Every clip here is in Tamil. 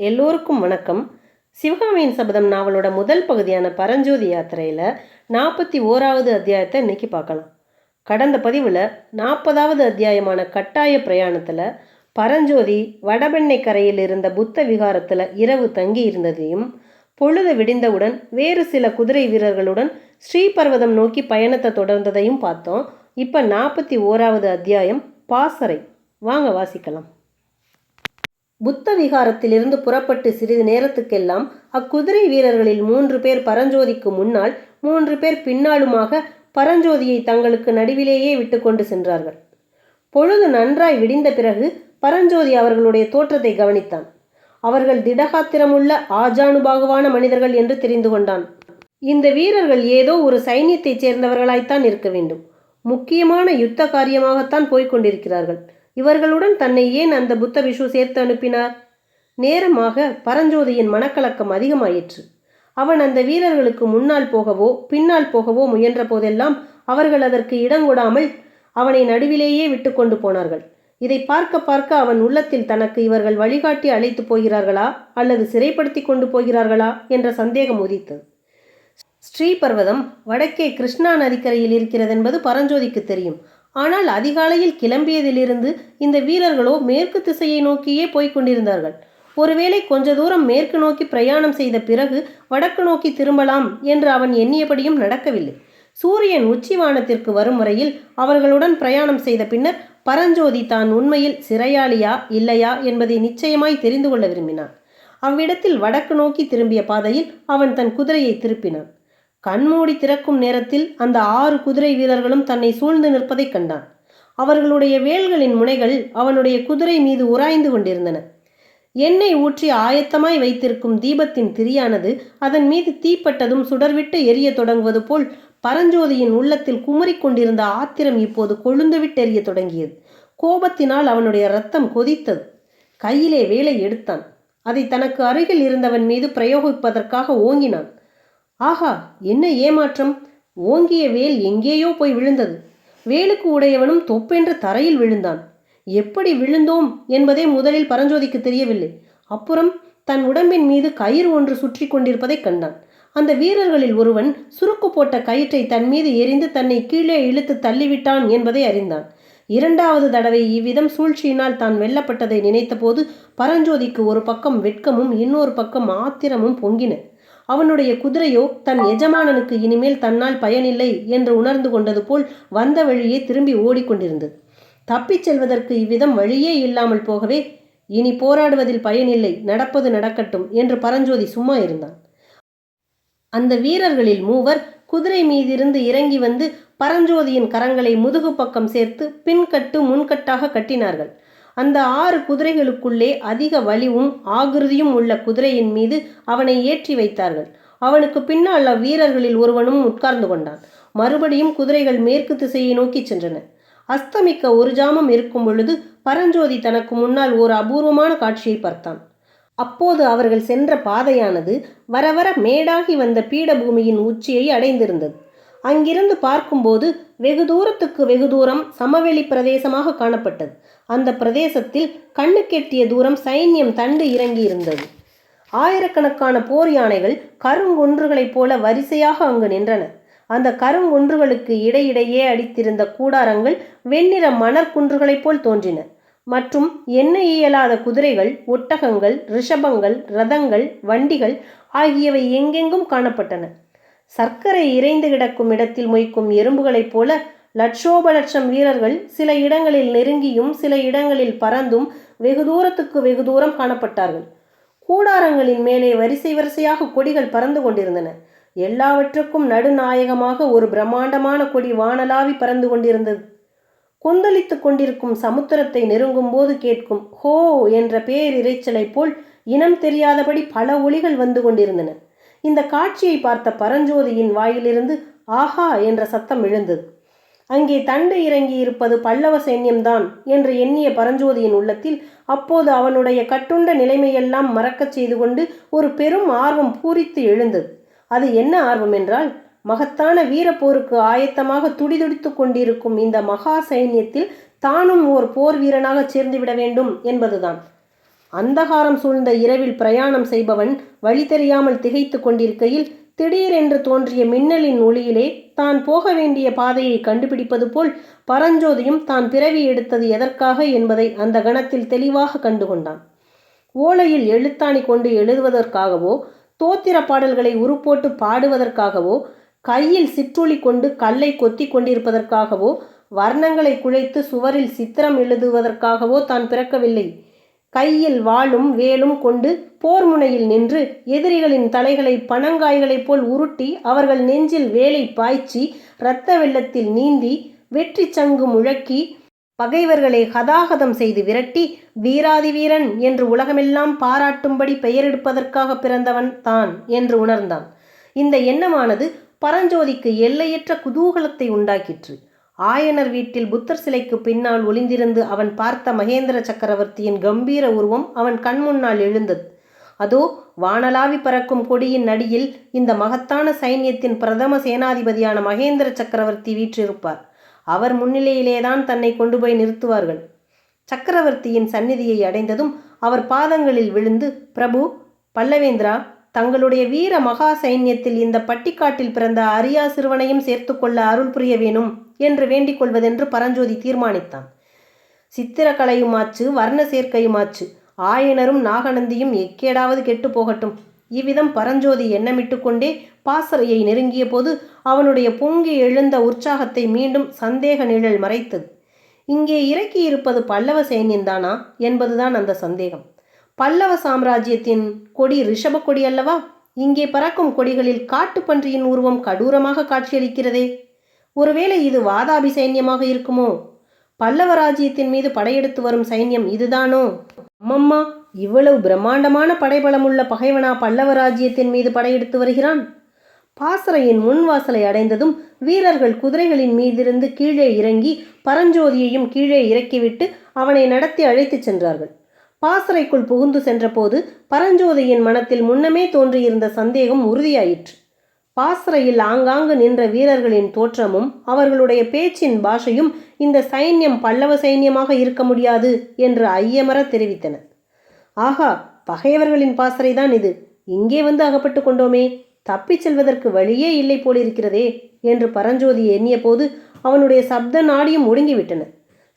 எல்லோருக்கும் வணக்கம். சிவகாமியின் சபதம் நாவலோட முதல் பகுதியான பரஞ்சோதி யாத்திரையில் நாற்பத்தி ஓராவது அத்தியாயத்தை இன்னைக்கு பார்க்கலாம். கடந்த பதிவில் நாற்பதாவது அத்தியாயமான கட்டாய பிரயாணத்தில் பரஞ்சோதி வடபெண்ணை கரையில் இருந்த புத்த விகாரத்தில் இரவு தங்கி இருந்ததையும் பொழுது விடிந்தவுடன் வேறு சில குதிரை வீரர்களுடன் ஸ்ரீபர்வதம் நோக்கி பயணத்தை தொடர்ந்ததையும் பார்த்தோம். இப்போ நாற்பத்தி ஓராவது அத்தியாயம் பாசறை. வாங்க வாசிக்கலாம். புத்த விகாரத்திலிருந்து புறப்பட்டு சிறிது நேரத்துக்கெல்லாம் அக்குதிரை வீரர்களில் மூன்று பேர் பரஞ்சோதிக்கு முன்னால் மூன்று பேர் பின்னாலுமாக பரஞ்சோதியை தங்களுக்கு நடுவிலேயே விட்டுக்கொண்டு சென்றார்கள். பொழுது நன்றாய் விடிந்த பிறகு பரஞ்சோதி அவர்களுடைய தோற்றத்தை கவனித்தான். அவர்கள் திடகாத்திரமுள்ள ஆஜானுபாகுவான மனிதர்கள் என்று தெரிந்து கொண்டான். இந்த வீரர்கள் ஏதோ ஒரு சைன்யத்தைச் சேர்ந்தவர்களாய்த்தான் இருக்க வேண்டும். முக்கியமான யுத்த காரியமாகத்தான் போய்க் கொண்டிருக்கிறார்கள். இவர்களுடன் தன்னை ஏன் அந்த புத்த விஷு சேர்த்து அனுப்பினார்? நேரமாக பரஞ்சோதியின் மனக்கலக்கம் அதிகமாயிற்று. அவன் அந்த வீரர்களுக்கு முன்னால் போகவோ பின்னால் போகவோ முயன்ற போதெல்லாம் அவர்கள் அதற்கு இடங்கொடாமல் அவனை நடுவிலேயே விட்டு கொண்டு போனார்கள். இதை பார்க்க பார்க்க அவன் உள்ளத்தில் தனக்கு இவர்கள் வழிகாட்டி அழைத்து போகிறார்களா அல்லது சிறைப்படுத்தி கொண்டு போகிறார்களா என்ற சந்தேகம் உதித்தது. ஸ்ரீபர்வதம் வடக்கே கிருஷ்ணா நதிக்கரையில் இருக்கிறது என்பது பரஞ்சோதிக்கு தெரியும். ஆனால் அதிகாலையில் கிளம்பியதிலிருந்து இந்த வீரர்களோ மேற்கு திசையை நோக்கியே போய்க் கொண்டிருந்தார்கள். ஒருவேளை கொஞ்ச தூரம் மேற்கு நோக்கி பிரயாணம் செய்த பிறகு வடக்கு நோக்கி திரும்பலாம் என்று அவன் எண்ணியபடியும் நடக்கவில்லை. சூரியன் உச்சிவானத்திற்கு வரும் வரையில் அவர்களுடன் பிரயாணம் செய்த பின்னர் பரஞ்சோதி தான் உண்மையில் சிறையாளியா இல்லையா என்பதை நிச்சயமாய் தெரிந்து கொள்ள விரும்பினான். அவ்விடத்தில் வடக்கு நோக்கி திரும்பிய பாதையில் அவன் தன் குதிரையை திருப்பினான். கண்மூடி திறக்கும் நேரத்தில் அந்த ஆறு குதிரை வீரர்களும் தன்னை சூழ்ந்து நிற்பதைக் கண்டான். அவர்களுடைய வேல்களின் முனைகள் அவனுடைய குதிரை மீது உராய்ந்து கொண்டிருந்தன. எண்ணெய் ஊற்றி ஆயத்தமாய் வைத்திருக்கும் தீபத்தின் திரியானது அதன் மீது தீப்பட்டதும் சுடர்விட்டு எரிய தொடங்குவது போல் பரஞ்சோதியின் உள்ளத்தில் குமரிக் கொண்டிருந்த ஆத்திரம் இப்போது கொழுந்துவிட்டெரிய தொடங்கியது. கோபத்தினால் அவனுடைய ரத்தம் கொதித்தது. கையிலே வேலை எடுத்தான். அதை தனக்கு அருகில் இருந்தவன் மீது பிரயோகிப்பதற்காக ஓங்கினான். ஆஹா என்ன ஏமாற்றம்? ஓங்கிய வேல் எங்கேயோ போய் விழுந்தது. வேலுக்கு உடையவனும் தொப்பென்று தரையில் விழுந்தான். எப்படி விழுந்தோம் என்பதே முதலில் பரஞ்சோதிக்கு தெரியவில்லை. அப்புறம் தன் உடம்பின் மீது கயிறு ஒன்று சுற்றி கொண்டிருப்பதைக் கண்டான். அந்த வீரர்களில் ஒருவன் சுருக்கு போட்ட கயிற்றை தன் மீது எரிந்து தன்னை கீழே இழுத்து தள்ளிவிட்டான் என்பதை அறிந்தான். இரண்டாவது தடவை இவ்விதம் சூழ்ச்சியினால் தான் வெல்லப்பட்டதை நினைத்தபோது பரஞ்சோதிக்கு ஒரு பக்கம் வெட்கமும் இன்னொரு பக்கம் ஆத்திரமும் பொங்கின. அவனுடைய குதிரையோ தன் எஜமானனுக்கு இனிமேல் தன்னால் பயனில்லை என்று உணர்ந்து கொண்டது போல் வந்த வழியே திரும்பி ஓடிக்கொண்டிருந்தது. தப்பிச் செல்வதற்கு இவ்விதம் வழியே இல்லாமல் போகவே இனி போராடுவதில் பயனில்லை நடப்பது நடக்கட்டும் என்று பரஞ்சோதி சும்மா இருந்தான். அந்த வீரர்களில் மூவர் குதிரை மீதிருந்து இறங்கி வந்து பரஞ்சோதியின் கரங்களை முதுகு பக்கம் சேர்த்து பின்கட்டு முன்கட்டாக கட்டினார்கள். அந்த ஆறு குதிரைகளுக்குள்ளே அதிக வலிவும் ஆகிருதியும் உள்ள குதிரையின் மீது அவனை ஏற்றி வைத்தார்கள். அவனுக்கு பின்னால் அவ்வீரர்களில் ஒருவனும் உட்கார்ந்து கொண்டான். மறுபடியும் குதிரைகள் மேற்கு திசையை நோக்கி சென்றன. அஸ்தமிக்க ஒரு ஜாமம் இருக்கும் பொழுது பரஞ்சோதி தனக்கு முன்னால் ஒரு அபூர்வமான காட்சியை பார்த்தான். அப்போது அவர்கள் சென்ற பாதையானது வரவர மேடாகி வந்த பீடபூமியின் உச்சியை அடைந்திருந்தது. அங்கிருந்து பார்க்கும்போது வெகு தூரத்துக்கு வெகு தூரம் சமவெளி பிரதேசமாக காணப்பட்டது. அந்த பிரதேசத்தில் கண்ணுக்கெட்டிய தூரம் சைன்யம் தண்டு இறங்கி இருந்தது ஆயிரக்கணக்கான போர் யானைகள் கருங்குன்றுகளைப் போல வரிசையாக அங்கு நின்றன. அந்த கருங்குன்றுகளுக்கு இடையிடையே அடித்திருந்த கூடாரங்கள் வெண்ணிற மணற்குன்றுகளைப் போல் தோன்றின. மற்றும் எண்ண இயலாத குதிரைகள் ஒட்டகங்கள் ரிஷபங்கள் ரதங்கள் வண்டிகள் ஆகியவை எங்கெங்கும் காணப்பட்டன. சர்க்கரை இறைந்து கிடக்கும் இடத்தில் மொய்க்கும் எறும்புகளைப் போல லட்சோப லட்சம் வீரர்கள் சில இடங்களில் நெருங்கியும் சில இடங்களில் பறந்தும் வெகு தூரத்துக்கு வெகு தூரம் காணப்பட்டார்கள். கூடாரங்களின் மேலே வரிசை வரிசையாக கொடிகள் பறந்து கொண்டிருந்தன. எல்லாவற்றுக்கும் நடுநாயகமாக ஒரு பிரம்மாண்டமான கொடி வானலாவி பறந்து கொண்டிருந்தது. கொந்தளித்து கொண்டிருக்கும் சமுத்திரத்தை நெருங்கும் போது கேட்கும் ஹோ! என்ற பேரிரைச்சலை போல் இனம் தெரியாதபடி பல ஒளிகள் வந்து கொண்டிருந்தன. இந்த காட்சியை பார்த்த பரஞ்சோதியின் வாயிலிருந்து ஆஹா என்ற சத்தம் எழுந்தது அங்கே தண்டு இறங்கி இருப்பது பல்லவ சைன்யம்தான் என்று எண்ணிய பரஞ்சோதியின் உள்ளத்தில் அப்போது அவனுடைய கட்டுண்ட நிலைமையெல்லாம் மறக்கச் செய்து கொண்டு ஒரு பெரும் ஆர்வம் பூரித்து எழுந்தது அது என்ன ஆர்வம் என்றால் மகத்தான வீரப்போருக்கு ஆயத்தமாக துடிதுடித்து கொண்டிருக்கும் இந்த மகா சைன்யத்தில் தானும் ஓர் போர் வீரனாக சேர்ந்துவிட வேண்டும் என்பதுதான். அந்தகாரம் சூழ்ந்த இரவில் பிரயாணம் செய்பவன் வழி தெரியாமல் திகைத்து கொண்டிருக்கையில் திடீரென்று தோன்றிய மின்னலின் ஒளியிலே தான் போக வேண்டிய பாதையை கண்டுபிடிப்பது போல் பரஞ்சோதியும் தான் பிறவி எடுத்தது எதற்காக என்பதை அந்த கணத்தில் தெளிவாக கண்டுகொண்டான். ஓலையில் எழுத்தாணி கொண்டு எழுதுவதற்காகவோ தோத்திர பாடல்களை உருப்போட்டு பாடுவதற்காகவோ கையில் சிற்றுளி கொண்டு கல்லை கொத்தி கொண்டிருப்பதற்காகவோ வர்ணங்களை குழைத்து சுவரில் சித்திரம் எழுதுவதற்காகவோ தான் பிறக்கவில்லை. கையில் வாளும் வேலும் கொண்டு போர் முனையில் நின்று எதிரிகளின் தலைகளை பனங்காய்களைப் போல் உருட்டி அவர்கள் நெஞ்சில் வேலை பாய்ச்சி இரத்த வெள்ளத்தில் நீந்தி வெற்றி சங்கு முழக்கி பகைவர்களை ஹதாகதம் செய்து விரட்டி வீராதி வீரன் என்று உலகமெல்லாம் பாராட்டும்படி பெயரெடுப்பதற்காக பிறந்தவன் தான் என்று உணர்ந்தான். இந்த எண்ணமானது பரஞ்சோதிக்கு எல்லையற்ற குதூகலத்தை உண்டாக்கிற்று. ஆயனர் வீட்டில் புத்தர் சிலைக்கு பின்னால் ஒளிந்திருந்து அவன் பார்த்த மகேந்திர சக்கரவர்த்தியின் கம்பீர உருவம் அவன் கண்முன்னால் எழுந்தது. அதோ வானலாவி பறக்கும் கொடியின் அடியில் இந்த மகத்தான சைன்யத்தின் பிரதம சேனாதிபதியான மகேந்திர சக்கரவர்த்தி வீற்றிருப்பார். அவர் முன்னிலையிலேதான் தன்னை கொண்டு போய் நிறுத்துவார்கள். சக்கரவர்த்தியின் சந்நிதியை அடைந்ததும் அவர் பாதங்களில் விழுந்து பிரபு பல்லவேந்திரா தங்களுடைய வீர மகா சைன்யத்தில் இந்த பட்டிக்காட்டில் பிறந்த அரியா சிறுவனையும் சேர்த்துக்கொள்ள அருள் புரிய வேணும் என்று வேண்டிக் கொள்வதென்று பரஞ்சோதி தீர்மானித்தான். சித்திரக்கலையுமாச்சு வர்ண சேர்க்கையுமாச்சு ஆயனரும் நாகநந்தியும் எக்கேடாவது கெட்டு போகட்டும். இவ்விதம் பரஞ்சோதி எண்ணமிட்டு கொண்டே பாசறையை நெருங்கிய போது அவனுடைய பொங்கி எழுந்த உற்சாகத்தை மீண்டும் சந்தேக நிழல் மறைத்தது. இங்கே இறக்கியிருப்பது பல்லவ சைன்யந்தானா? என்பதுதான் அந்த சந்தேகம். பல்லவ சாம்ராஜ்யத்தின் கொடி ரிஷப கொடி அல்லவா? இங்கே பறக்கும் கொடிகளில் காட்டுப்பன்றியின் உருவம் கடூரமாக காட்சியளிக்கிறதே. ஒருவேளை இது வாதாபி சைன்யமாக இருக்குமோ? பல்லவ ராஜ்யத்தின் மீது படையெடுத்து வரும் சைன்யம் இதுதானோ? அம்மம்மா இவ்வளவு பிரம்மாண்டமான படைபலமுள்ள பகைவனா பல்லவ ராஜ்யத்தின் மீது படையெடுத்து வருகிறான்? பாசறையின் முன்வாசலை அடைந்ததும் வீரர்கள் குதிரைகளின் மீதிருந்து கீழே இறங்கி பரஞ்சோதியையும் கீழே இறக்கிவிட்டு அவனை நடத்தி அழைத்துச் சென்றார்கள். பாசறைக்குள் புகுந்து சென்றபோது பரஞ்சோதியின் மனத்தில் முன்னமே தோன்றியிருந்த சந்தேகம் உறுதியாயிற்று. பாசறையில் ஆங்காங்கு நின்ற வீரர்களின் தோற்றமும் அவர்களுடைய பேச்சின் பாஷையும் இந்த சைன்யம் பல்லவ சைன்யமாக இருக்க முடியாது என்று ஐயமர தெரிவித்தன. ஆகா பகையவர்களின் பாசறைதான் இது. இங்கே வந்து அகப்பட்டு கொண்டோமே. தப்பிச் செல்வதற்கு வழியே இல்லை போலிருக்கிறதே என்று பரஞ்சோதி எண்ணிய போது அவனுடைய சப்த நாடியும் ஒடுங்கிவிட்டன.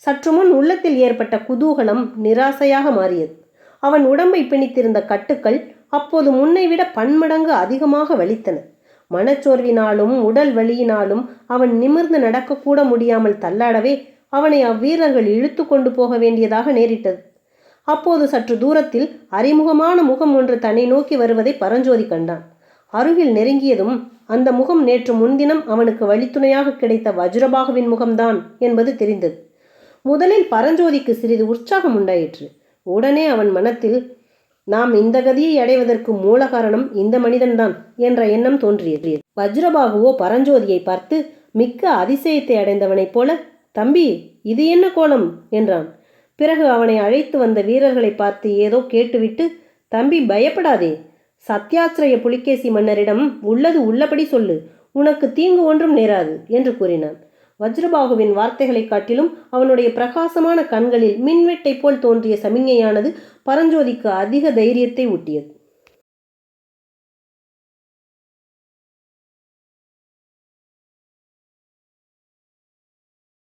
சற்று முன் உள்ளத்தில் ஏற்பட்ட குதூகலம் நிராசையாக மாறியது. அவன் உடம்பை பிணித்திருந்த கட்டுக்கள் அப்போது முன்னை விட பன்மடங்கு அதிகமாக வலித்தன. மனச்சோர்வினாலும் உடல் வலியினாலும் அவன் நிமிர்ந்து நடக்கக்கூட முடியாமல் தள்ளாடவே அவனை அவ்வீரர்கள் இழுத்து கொண்டு போக வேண்டியதாக நேரிட்டது. அப்போது சற்று தூரத்தில் அறிமுகமான முகம் ஒன்று தன்னை நோக்கி வருவதை பரஞ்சோதி கண்டான். அருகில் நெருங்கியதும் அந்த முகம் நேற்று முன்தினம் அவனுக்கு வழித்துணையாக கிடைத்த வஜ்ரபாகுவின் முகம்தான் என்பது தெரிந்தது. முதலில் பரஞ்சோதிக்கு சிறிது உற்சாகம் உண்டாயிற்று. உடனே அவன் மனத்தில் நாம் இந்த கதியை அடைவதற்கு மூல காரணம் இந்த மனிதன்தான் என்ற எண்ணம் தோன்றியது. வஜ்ரபாகுவோ பரஞ்சோதியை பார்த்து மிக்க அதிசயத்தை அடைந்தவனைப் போல தம்பி இது என்ன கோலம்? என்றான். பிறகு அவனை அழைத்து வந்த வீரர்களை பார்த்து ஏதோ கேட்டுவிட்டு தம்பி பயப்படாதே. சத்யாசிரய புலிகேசி மன்னரிடம் உள்ளது உள்ளபடி சொல்லு. உனக்கு தீங்கு ஒன்றும் நேராது என்று கூறினான். வஜ்ரபாகுவின் வார்த்தைகளைக் காட்டிலும் அவனுடைய பிரகாசமான கண்களில் மின்வெட்டை போல் தோன்றிய சமிஞையானது பரஞ்சோதிக்கு அதிக தைரியத்தை ஊட்டியது.